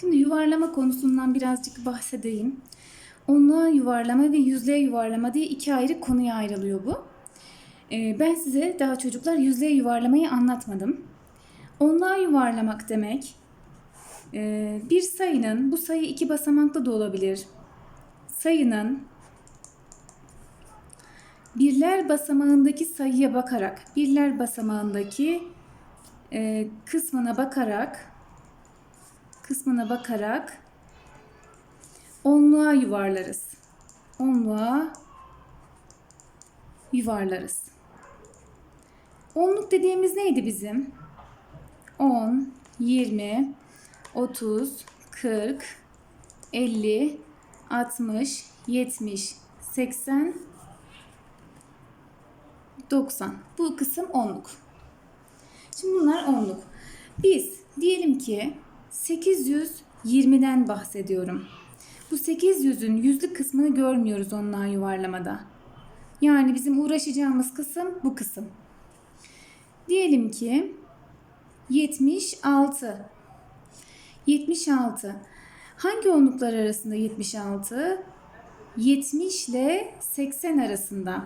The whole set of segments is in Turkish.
Şimdi yuvarlama konusundan birazcık bahsedeyim. Onluğa yuvarlama ve yüzlüğe yuvarlama diye iki ayrı konuya ayrılıyor bu. Ee, ben size daha çocuklar yüzlüğe yuvarlamayı anlatmadım. Onluğa yuvarlamak demek e, bir sayının, bu sayı iki basamaklı da olabilir. Sayının birler basamağındaki sayıya bakarak, birler basamağındaki e, kısmına bakarak kısmına bakarak onluğa yuvarlarız. Onluğa yuvarlarız. Onluk dediğimiz neydi bizim? 10, 20, 30, 40, 50, 60, 70, 80, 90. Bu kısım onluk. Şimdi bunlar onluk. Biz diyelim ki 820'den bahsediyorum. Bu 800'ün yüzlük kısmını görmüyoruz ondan yuvarlamada. Yani bizim uğraşacağımız kısım bu kısım. Diyelim ki 76. 76. Hangi onluklar arasında 76? 70 ile 80 arasında.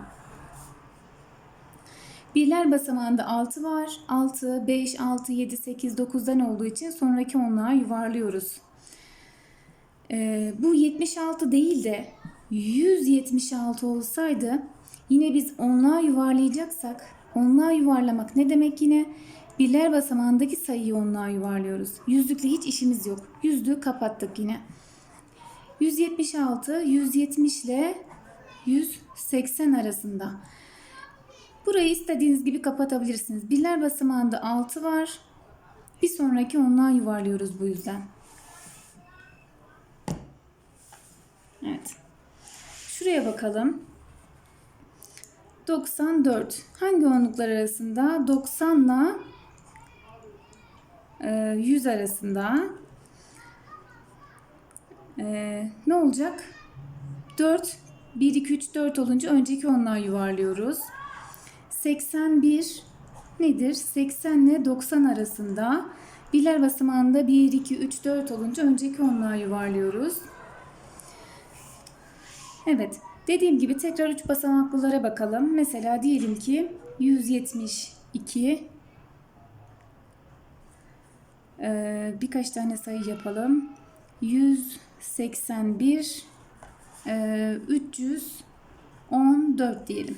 Birler basamağında 6 var. 6, 5, 6, 7, 8, 9'dan olduğu için sonraki onluğa yuvarlıyoruz. Ee, bu 76 değil de 176 olsaydı yine biz onluğa yuvarlayacaksak onluğa yuvarlamak ne demek yine? Birler basamağındaki sayıyı onluğa yuvarlıyoruz. Yüzlükle hiç işimiz yok. Yüzlüğü kapattık yine. 176, 170 ile 180 arasında. Burayı istediğiniz gibi kapatabilirsiniz. Birler basamağında 6 var. Bir sonraki onluğa yuvarlıyoruz bu yüzden. Evet. Şuraya bakalım. 94. Hangi onluklar arasında? 90 ile 100 arasında. Ee, ne olacak? 4, 1, 2, 3, 4 olunca önceki onluğa yuvarlıyoruz. 81 nedir? 80 ile 90 arasında. Birler basamağında 1, 2, 3, 4 olunca önceki onluğa yuvarlıyoruz. Evet. Dediğim gibi tekrar 3 basamaklılara bakalım. Mesela diyelim ki 172 ee, birkaç tane sayı yapalım. 181 e, 314 diyelim.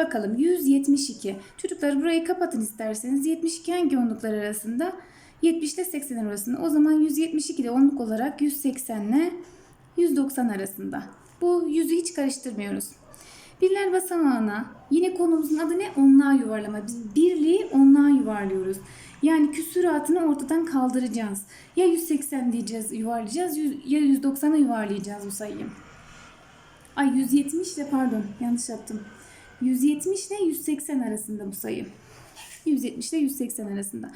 Bakalım 172. Çocuklar burayı kapatın isterseniz. 72 hangi onluklar arasında? 70 ile 80 arasında. O zaman 172 de onluk olarak 180 ile 190 arasında. Bu 100'ü hiç karıştırmıyoruz. Birler basamağına yine konumuzun adı ne? Onluğa yuvarlama. Biz birliği onluğa yuvarlıyoruz. Yani küsuratını ortadan kaldıracağız. Ya 180 diyeceğiz yuvarlayacağız ya 190'a yuvarlayacağız bu sayıyı. Ay 170 ile pardon yanlış yaptım. 170 ile 180 arasında bu sayı. 170 ile 180 arasında.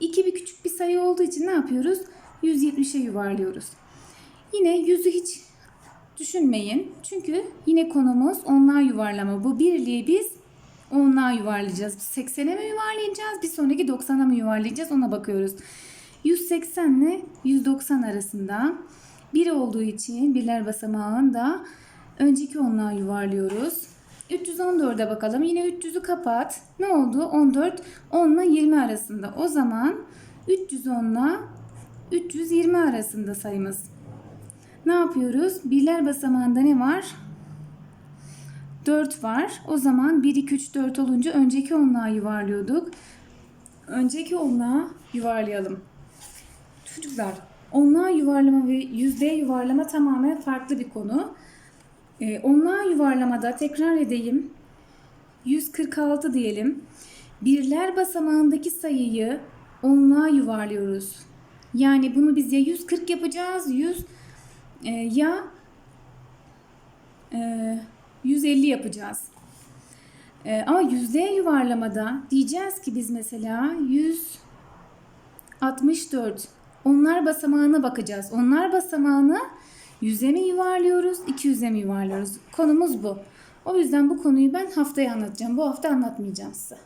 2 bir küçük bir sayı olduğu için ne yapıyoruz? 170'e yuvarlıyoruz. Yine 100'ü hiç düşünmeyin. Çünkü yine konumuz onluğa yuvarlama. Bu birliği biz onluğa yuvarlayacağız. 80'e mi yuvarlayacağız? Bir sonraki 90'a mı yuvarlayacağız? Ona bakıyoruz. 180 ile 190 arasında. 1 olduğu için birler basamağında önceki onluğa yuvarlıyoruz. 314'e bakalım. Yine 300'ü kapat. Ne oldu? 14 10 ile 20 arasında. O zaman 310 ile 320 arasında sayımız. Ne yapıyoruz? Birler basamağında ne var? 4 var. O zaman 1, 2, 3, 4 olunca önceki onluğa yuvarlıyorduk. Önceki onluğa yuvarlayalım. Çocuklar, onluğa yuvarlama ve yüzdeye yuvarlama tamamen farklı bir konu. Ee, onluğa yuvarlamada tekrar edeyim. 146 diyelim. Birler basamağındaki sayıyı onluğa yuvarlıyoruz. Yani bunu biz ya 140 yapacağız, 100 e, ya e, 150 yapacağız. E, ama yüzdeye yuvarlamada diyeceğiz ki biz mesela 164. Onlar basamağına bakacağız. Onlar basamağını 100'e mi yuvarlıyoruz, 200'e mi yuvarlıyoruz? Konumuz bu. O yüzden bu konuyu ben haftaya anlatacağım. Bu hafta anlatmayacağım size.